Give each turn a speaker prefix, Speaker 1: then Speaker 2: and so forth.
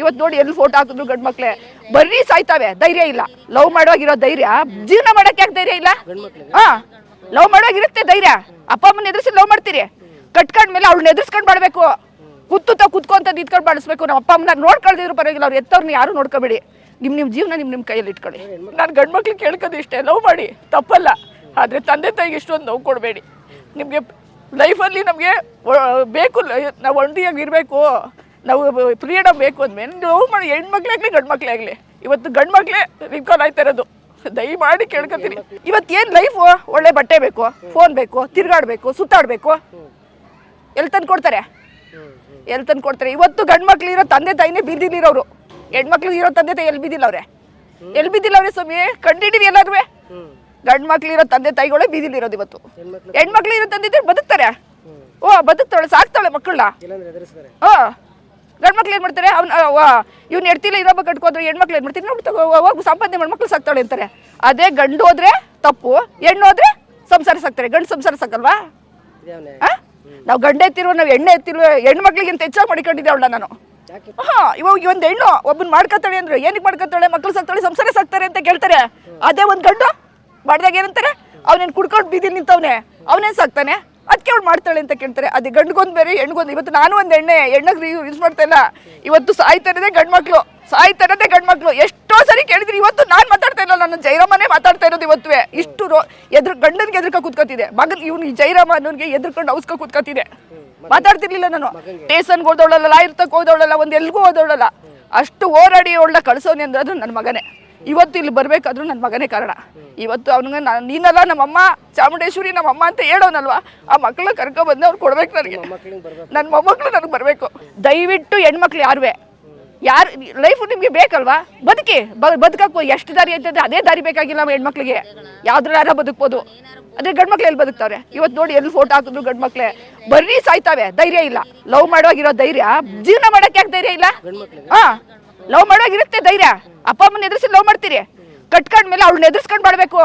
Speaker 1: ಇವತ್ತು ನೋಡಿ ಎಲ್ಲಿ ಫೋಟೋ ಹಾಕಿದ್ರು ಗಂಡು ಮಕ್ಳೆ. ಬರ್ರಿ ಸಾಯ್ತಾವೆ ಧೈರ್ಯ ಇಲ್ಲ. ಲವ್ ಮಾಡುವಾಗಿರೋ ಧೈರ್ಯ ಜೀವನ ಮಾಡೋಕೆ ಯಾಕೆ ಧೈರ್ಯ ಇಲ್ಲ? ಹಾ ಲವ್ ಮಾಡುವಾಗಿರುತ್ತೆ ಧೈರ್ಯ. ಅಪ್ಪ ಅಮ್ಮನ ಎದುರಿಸಿ ಲವ್ ಮಾಡ್ತೀರಿ. ಕಟ್ಕೊಂಡ್ಮೇಲೆ ಅವ್ಳನ್ನ ಎದುರಿಸ್ಕೊಂಡು ಮಾಡಬೇಕು ಕುತ್ತುತ್ತ ಕುತ್ಕೊಂತ ನಿಂತ್ಕೊಂಡು ಮಾಡಿಸ್ಬೇಕು ನಮ್ಮ ಅಪ್ಪ ಅಮ್ಮನ ನೋಡ್ಕೊಳ್ದಿದ್ರು ಪರವಾಗಿಲ್ಲ ಅವ್ರು ಎತ್ತವ್ರನ್ನ ಯಾರು ನೋಡ್ಕೊಬೇಡಿ. ನಿಮ್ ನಿಮ್ ಜೀವನ ನಿಮ್ ನಿಮ್ ಕೈಯಲ್ಲಿ ಇಟ್ಕೊಳ್ಳಿ. ನಾನು ಗಂಡು ಮಕ್ಳಿಗೆ ಕೇಳ್ಕೋದು ಇಷ್ಟೇ ಲವ್ ಮಾಡಿ. ತಪ್ಪಲ್ಲ. ಆದ್ರೆ ತಂದೆ ತಾಯಿಗೆ ಇಷ್ಟೊಂದು ನೋವು ಕೊಡಬೇಡಿ. ನಿಮಗೆ ಲೈಫಲ್ಲಿ ನಮಗೆ ಬೇಕು ನಾವು ಒಂಟಿಯಾಗಿ ಇರಬೇಕು. ನಾವು ಫ್ರೀಡಮ್ ಬೇಕು ಅಂದ್ಮೇಲೆ ಲವ್ ಮಾಡಿ ಹೆಣ್ಮಕ್ಳೇ ಆಗಲಿ ಗಂಡು ಮಕ್ಳೇ ಆಗಲಿ. ಇವತ್ತು ಗಂಡು ಮಕ್ಳೇ ರಿಕಾಲ್ ಆಯ್ತಾ ಇರೋದು. ದಯಮಾಡಿ ಕೇಳ್ಕೊತೀನಿ ಇವತ್ತು ಏನ್ ಲೈಫು ಒಳ್ಳೆ ಬಟ್ಟೆ ಬೇಕು ಫೋನ್ ಬೇಕು ತಿರ್ಗಾಡ್ಬೇಕು ಸುತ್ತಾಡಬೇಕು. ಎಲ್ಲಿ ತಂದು ಕೊಡ್ತಾರೆ? ಎಲ್ಲಿ ತಂದು ಕೊಡ್ತಾರೆ? ಇವತ್ತು ಗಂಡು ಮಕ್ಳು ಇರೋ ತಂದೆ ತಾಯಿನೇ ಬೀದಿಲಿರೋರು ಹೆಣ್ಮಕ್ಳು ಇರೋ ತಂದೆ ತಾಯಿ ಎಲ್ಲಿ ಬಿದ್ದಿಲ್ಲ ಅವ್ರೆ ಎಲ್ಲಿ ಬಿದ್ದಿಲ್ಲ ಅವ್ರೆ ಸ್ವಾಮಿ? ಕಂಡಿಡಿವಿ ಎಲ್ಲಾದ್ರೂ ಗಂಡು ಮಕ್ಳು ಇರೋ ತಂದೆ ತಾಯಿಗಳೇ ಬೀದಿಲಿರೋದು ಇವತ್ತು. ಹೆಣ್ಮಕ್ಳು ಇರೋ ತಂದೆ ತಾಯಿ ಬದುಕ್ತಾರೆ. ಓ ಬದುಕ್ತಾಳೆ ಸಾಕ್ತಾಳೆ ಮಕ್ಕಳನ್ನ. ಹಾ. ಗಂಡು ಮಕ್ಳು ಏನು ಮಾಡ್ತಾರೆ? ಅವ್ನು ಇವ್ನು ಎಡ್ತಿಲ್ಲ ಇರೋಬ್ಬ ಕಟ್ಕೋದ್ರೆ ಹೆಣ್ಮಕ್ಳು ಏನು ಮಾಡ್ತೀನಿ ನೋಡಿ ಹೋಗಿ ಸಂಪಾದನೆ ಮಾಡಿ ಮಕ್ಳು ಸಾಕ್ತಾಳೆ ಅಂತಾರೆ. ಅದೇ ಗಂಡು ಹೋದ್ರೆ ತಪ್ಪು ಹೆಣ್ಣು ಹೋದ್ರೆ ಸಂಸಾರ ಸಾಕ್ತಾರೆ. ಗಂಡು ಸಂಸಾರ ಸಾಕಲ್ವಾ? ನಾವು ಗಂಡ ಎತ್ತಿರುವ ನಾವು ಎಣ್ಣೆ ಎತ್ತಿರುವ ಹೆಣ್ಮಕ್ಳಿಗಿಂತ ಹೆಚ್ಚಾಗಿ ಮಾಡಿಕೊಂಡಿದ್ದೆ ಅವಳ ನಾನು. ಹಾ ಇವಾಗ ಒಂದು ಹೆಣ್ಣು ಒಬ್ಬನ್ ಮಾಡ್ಕೊತಾಳೆ ಅಂದ್ರೆ ಏನಕ್ಕೆ ಮಾಡ್ಕೊತಾಳೆ? ಮಕ್ಳು ಸಾಕ್ತಾಳೆ ಸಂಸಾರ ಸಾಕ್ತಾರೆ ಅಂತ ಕೇಳ್ತಾರೆ. ಅದೇ ಒಂದು ಗಂಡು ಮಾಡ್ದಾಗ ಏನಂತಾರೆ? ಅವನೇನು ಕುಡ್ಕೊಂಡು ಬೀದಿ ನಿಂತವನೇ. ಅವನೇನು ಸಾಕ್ತಾನೆ? ಅದಕ್ಕೆ ಅವ್ಳು ಮಾಡ್ತಾಳೆ ಅಂತ ಕೇಳ್ತಾರೆ. ಅದೇ ಗಂಡ್ಗೊಂದು ಬೇರೆ ಹೆಣ್ಗೊಂದು. ಇವತ್ತು ನಾನು ಒಂದು ಎಣ್ಣೆ ಎಣ್ಣೆಗೆ ಯೂಸ್ ಮಾಡ್ತಾ ಇಲ್ಲ. ಇವತ್ತು ಸಾಯ್ತಾ ಇರೋದೇ ಗಂಡು ಮಕ್ಕಳು ಸಾಯ್ತಾ ಇರೋದೇ ಗಂಡು ಮಕ್ಕಳು ಎಷ್ಟೋ ಸರಿ ಕೇಳಿದ್ರಿ ಇವತ್ತು ನಾನು ಮಾತಾಡ್ತಾ ಇಲ್ಲ. ನಾನು ಜೈರಾಮನೇ ಮಾತಾಡ್ತಾ ಇರೋದು ಇವತ್ತು ಇಷ್ಟು ರೋ ಎದ್ರ ಗಂಡನಿಗೆ ಎದ್ರಕ ಕೂತ್ಕೊತಿದೆ. ಮಗನ್ ಇವ್ನು ಜೈರಾಮ ಅನ್ನೋನ್ಗೆ ಎದ್ರಕೊಂಡು ಅವಸ್ಕ ಕೂತ್ಕೊತಿದೆ. ಮಾತಾಡ್ತಿರ್ಲಿಲ್ಲ ನಾನು. ಟೇಸನ್ಗೆ ಹೋದವಳಲ್ಲ ಲಾಯರ್ ತಕ್ಕ ಹೋದವಳಲ್ಲ ಒಂದು ಎಲ್ಗೂ ಹೋದವಳಲ್ಲ. ಅಷ್ಟು ಹೋರಾಡಿ ಅವಳನ್ನ ಕಳ್ಸೋನಿ ಅಂದ್ರೆ ಅದು ನನ್ನ ಮಗನೇ. ಇವತ್ತು ಇಲ್ಲಿ ಬರಬೇಕಾದ್ರೂ ನನ್ನ ಮಗನೇ ಕಾರಣ. ಇವತ್ತು ಅವನಿಗೆ ನಾನು ನೀನಲ್ಲ ನಮ್ಮಮ್ಮ ಚಾಮುಂಡೇಶ್ವರಿ ನಮ್ಮಮ್ಮ ಅಂತ ಹೇಳೋನಲ್ವಾ? ಆ ಮಕ್ಕಳನ್ನ ಕರ್ಕೊಬಂದು ಅವ್ರು ಕೊಡ್ಬೇಕು ನನಗೆ. ನನ್ನ ಮೊಮ್ಮಕ್ಕಳು ನನಗೆ ಬರಬೇಕು. ದಯವಿಟ್ಟು ಹೆಣ್ಮಕ್ಳು ಯಾರುವೆ? ಯಾರು ಲೈಫ್ ನಿಮಗೆ ಬೇಕಲ್ವಾ? ಬದುಕಿ. ಬ ಬದುಕಕ್ಕೂ ಎಷ್ಟು ದಾರಿ ಅಂತ ಅದೇ ದಾರಿ ಬೇಕಾಗಿಲ್ಲ ನಮ್ಮ ಹೆಣ್ಮಕ್ಳಿಗೆ. ಯಾವ್ದ್ರಾರ ಬದುಕ್ಬೋದು. ಅದೇ ಗಂಡ್ಮಕ್ಳು ಎಲ್ಲಿ ಬದುಕ್ತಾವ್ರೆ? ಇವತ್ತು ನೋಡಿ ಎಲ್ಲಿ ಫೋಟೋ ಹಾಕಿದ್ರು ಗಂಡ್ಮಕ್ಳೆ ಬರ್ರಿ ಸಾಯ್ತಾವೆ ಧೈರ್ಯ ಇಲ್ಲ. ಲವ್ ಮಾಡುವಾಗಿರೋ ಧೈರ್ಯ ಜೀವನ ಮಾಡಕ್ಕೆ ಯಾಕೆ ಧೈರ್ಯ ಇಲ್ಲ? ಹಾ. ಲವ್ ಮಾಡುವಾಗಿರುತ್ತೆ ಧೈರ್ಯ. ಅಪ್ಪ ಅಮ್ಮನ ಎದುರಿಸಿ ಲವ್ ಮಾಡ್ತೀರಿ. ಕಟ್ಕೊಂಡ್ಮೇಲೆ ಅವ್ಳನ್ನ ಎದುರಿಸ್ಕೊಂಡು ಮಾಡ್ಬೇಕು